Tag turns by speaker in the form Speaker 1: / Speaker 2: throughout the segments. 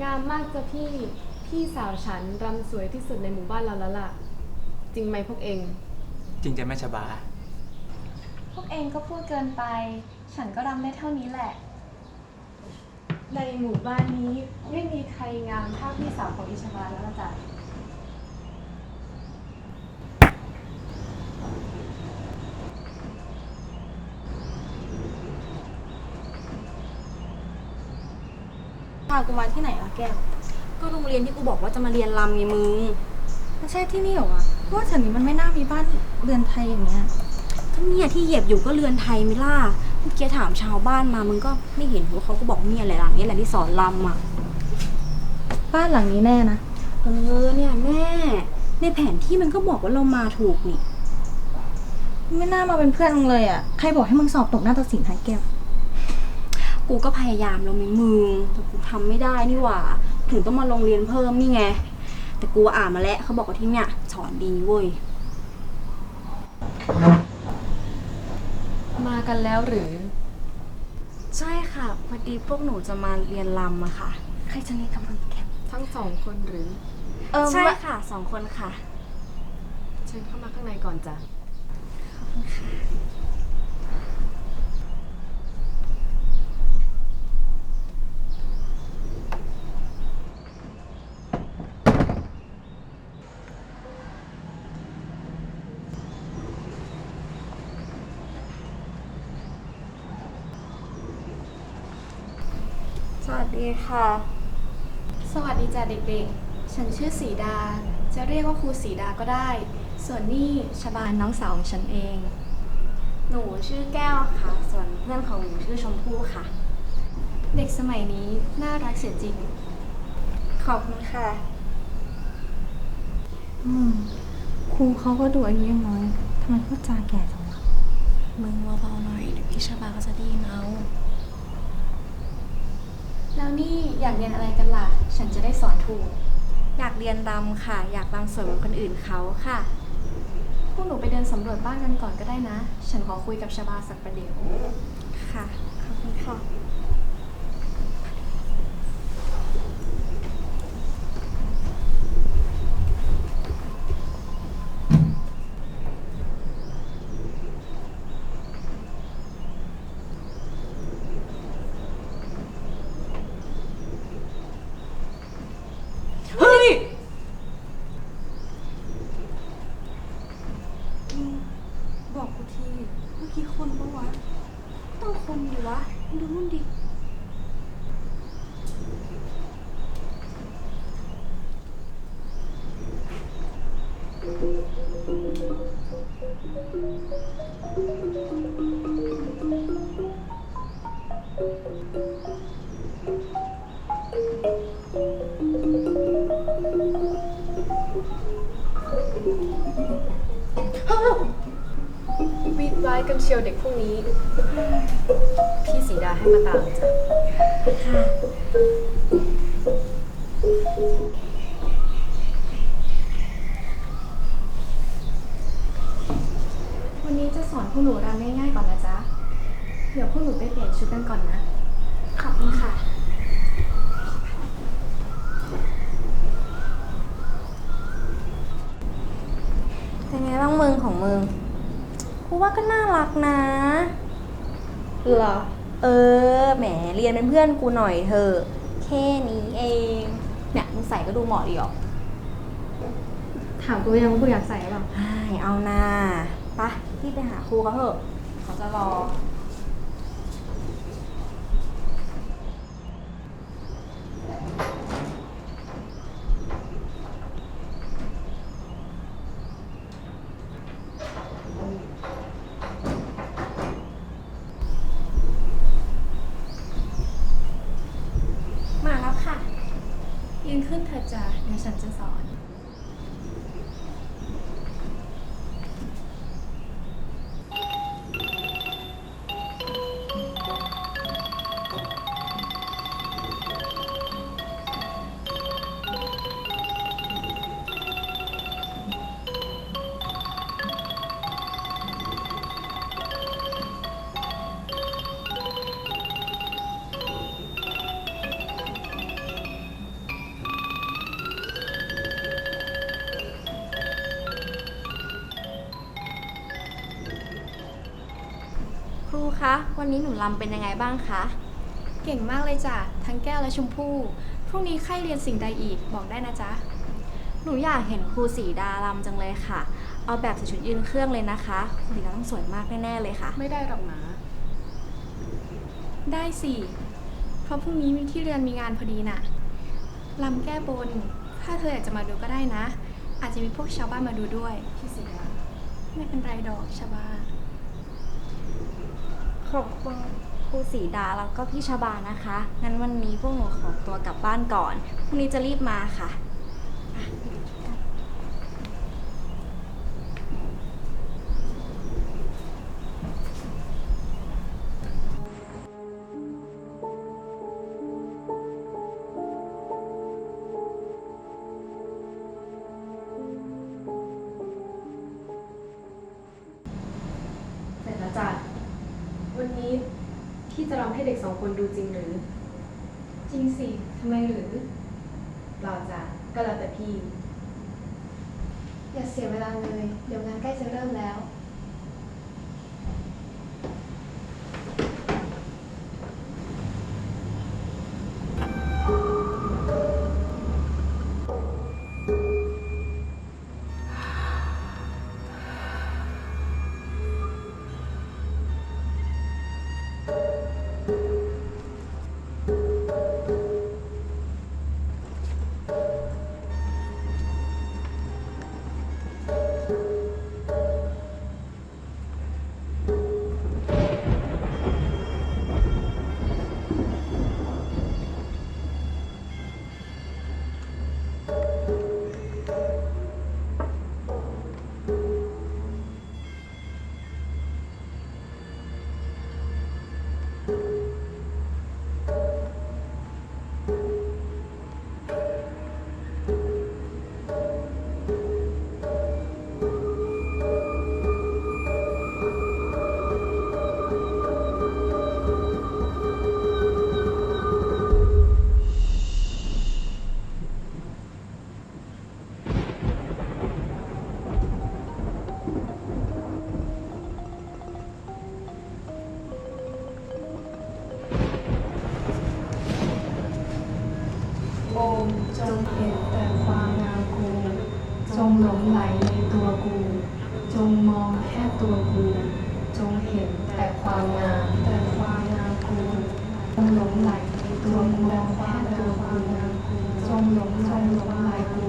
Speaker 1: งามมากจ้ะพี่ พี่สาวฉันรำสวยที่สุดในหมู่บ้านเราแล้วล่ะ จริงไหมพวกเอง
Speaker 2: จริงจะแม่ชบา
Speaker 3: พวกเองก็พูดเกินไป ฉันก็รำได้เท่านี้แหละ
Speaker 1: ในหมู่บ้านนี้ไม่มีใครงามเท่าพี่สาวของอิชบาแล้วล่ะจ้ะา
Speaker 4: กูมาที่ไหนล่ะแก้ว
Speaker 5: ก็โรงเรียนที่กูบอกว่าจะมาเรียนรำไงมึง
Speaker 4: ไม่ใช่ที่นี่เหรอวะเพราะว่าแถวนี้มันไม่น่ามีบ้านเรือนไทยอย่างเงี้ย
Speaker 5: ก็เนี่ยที่เหยียบอยู่ก็เรือนไทยมิล่าเมื่อกี้ถามชาวบ้านมามึงก็ไม่เห็นหัวเขาก็บอกเนี่ยแหละหลังนี้แหละที่สอนรำอะ
Speaker 4: บ้านหลังนี้แน่นะ
Speaker 5: เออเนี่ยแม่ ในแผนที่มันก็บอกว่าเรามาถูกนี่
Speaker 4: ไม่น่ามาเป็นเพื่อนมึงเลยอะใครบอกให้มึงสอบตกหน้าตัดสินให้แก้ว
Speaker 5: กูก็พยายามแล้วไหมมึงแต่กูทำไม่ได้นี่หว่า ถึงต้องมาโรงเรียนเพิ่มนี่ไง แต่กูอ่านมาแล้วเขาบอกว่าที่เนี่ยสอนดีเว้ย
Speaker 1: มากันแล้วหรือ
Speaker 5: ใช่ค่ะ พอดีพวกหนูจะมาเรียนรำอะค่ะ
Speaker 4: ใครจะเรียนกับมึงแก้ว
Speaker 1: ทั้งสองคนหรือ
Speaker 4: เออ
Speaker 5: ใช่ค่ะสองคนค่ะ
Speaker 1: เชิญเข้ามาข้างในก่อนจ้ะ
Speaker 5: สวัส ดีค่ะ
Speaker 3: สวัสดีจ้ะเด็กๆ ฉันชื่อสีดา จะเรียกว่าครูสีดาก็ได้ ส่วนนี่ชบาน้องสาวของฉันเอง
Speaker 5: หนูชื่อแก้วค่ะ ส่วนเพื่อนของหนูชื่อชมพู่ค่ะ
Speaker 3: เด็กสมัยนี้น่ารักเสียจริง
Speaker 5: ขอบคุณค่ะ
Speaker 4: อืมครูเขาก็ดูอายุยังน้อยทำไมพูดจาแก่จังวะ
Speaker 6: มึงเบาๆหน่อยเดี๋ยวพี่ชาบาก็จะได้ยินเอา
Speaker 3: แล้วนี่อยากเรียนอะไรกันล่ะ ฉันจะได้สอนถูก
Speaker 5: อยากเรียนรำค่ะ อยากรำสวยเหมือนคนอื่นเขาค่ะ
Speaker 3: พวกหนูไปเดินสำรวจบ้านกันก่อนก็ได้นะ ฉันขอคุยกับชบาสักประเดี๋ยว
Speaker 5: ค่ะ ขอบคุณค่ะ
Speaker 6: เฮ้ย
Speaker 4: บอกกูที เมื่อ กี่คนปะวะ
Speaker 5: ต้องคนดีวะดูนู่นดิา
Speaker 1: ยกันเชียวเด็กพวกนี้ พี่สีดาให้มาตามจ้ะ
Speaker 3: วันนี้จะสอนพวกหนูรำง่ายๆก่อนนะจ๊ะ เดี๋ยวพวกหนูไปเปลี่ยนชุดกันก่อนนะ
Speaker 5: ขอบคุณค่ะ เป็นไงบ้างมึงของมึง กูว่าก็น่ารักนะ
Speaker 4: เหรอ
Speaker 5: เออ แหม เรียนเป็นเพื่อนกูหน่อยเถอะ แค่นี้เอง เนี่ยมึงใส่ก็ดูเหมาะดีออก
Speaker 3: ถามกูยังว่ากูอยากใส่หรือเปล่า
Speaker 5: ใช่เอาหน้าปะรีบไปหาครูเขาเถอะ เขาจะรอ มาแล้วค่ะ
Speaker 3: ยืน ขึ้นเถอะจ้ะเดี๋ยวฉันจะสอน
Speaker 5: วันนี้หนูลำเป็นยังไงบ้างคะ
Speaker 3: เก่งมากเลยจ้ะ ทั้งแก้วและชมพู่ พรุ่งนี้ใครเรียนสิ่งใดอีกบอกได้นะจ๊ะ
Speaker 5: หนูอยากเห็นครูสีดาลำจังเลยค่ะ เอาแบบใส่ชุดยืนเครื่องเลยนะคะ ครูสีดาต้องสวยมากแน่ๆเลยค่ะ
Speaker 7: ไม่ได้หรอกนะ
Speaker 3: ได้สิ เพราะพรุ่งนี้มีที่เรียนมีงานพอดีน่ะลำแก้บน ถ้าเธออยากจะมาดูก็ได้นะ อาจจะมีพวกชาวบ้านมาดูด้วย
Speaker 7: พี่สีดา
Speaker 3: ไม่เป็นไรดอกชาวบ้าน
Speaker 5: ขอบคุณครูสีดาแล้วก็พี่ชบานะคะ งั้นวันนี้พวกหนูขอตัวกลับบ้านก่อน พรุ่งนี้จะรีบมาค่ะ
Speaker 7: จะรำให้เด็กสองคนดูจริงหรือ
Speaker 3: จริงสิทำไมหรือ
Speaker 7: เปล่าจ้ะก็แล้วแต่พี่
Speaker 3: อย่าเสียเวลาเลย เดี๋ยวงานใกล้จะเริ่มแล้ว
Speaker 1: จงเห็นแต่ความงามกู จงหลงไหลในตัวกู จงมองแค่ตัวกู จงเห็นแต่ความงามแต่ความงามกู จงหลงไหลในตัวกูแค่ตัวกูจงหลงจงหลงไหลกู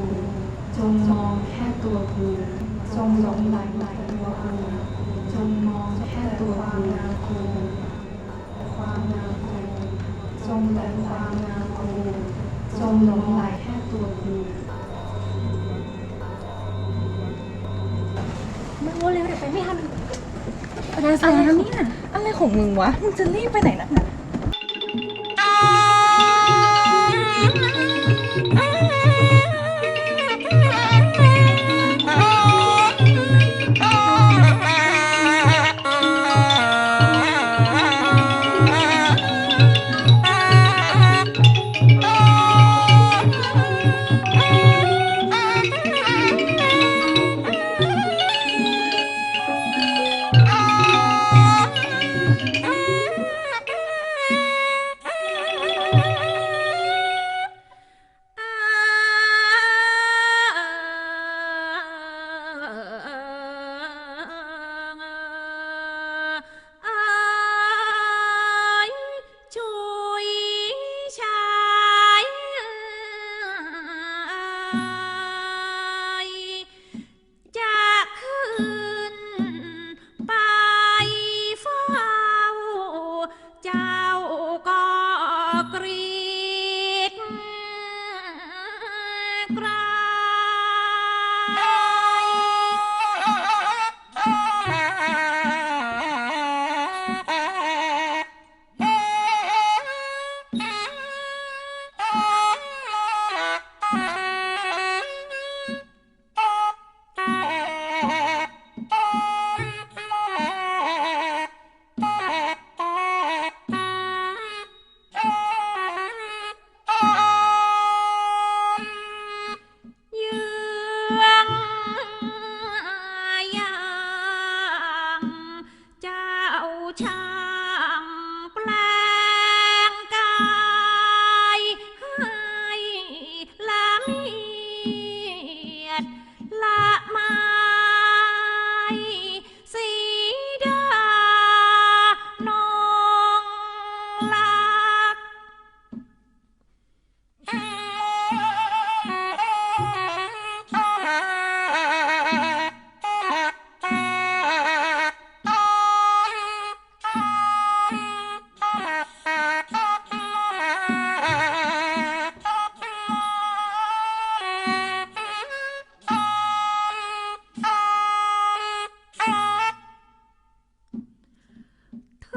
Speaker 1: จงมองแค่ตัวกู จงหลงไหลในตัวกู จงมองแค่ตัวความงามกู ความงามกู จงแต่ความงามกู จงหลงไหล แค่ตัวกู
Speaker 8: อะไรเนี่ยอะไรของมึงวะ มึงจะรีบไปไหนนักหนา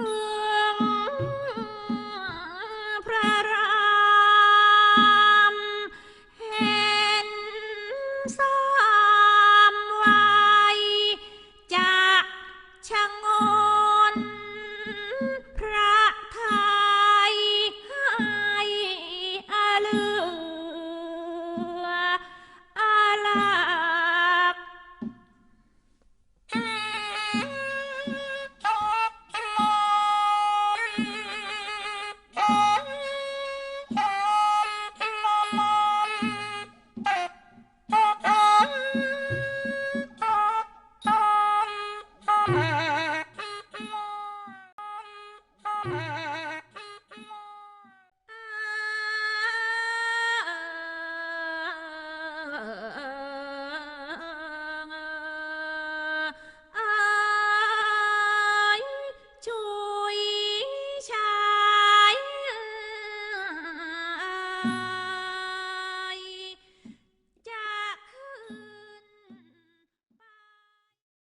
Speaker 2: Bye.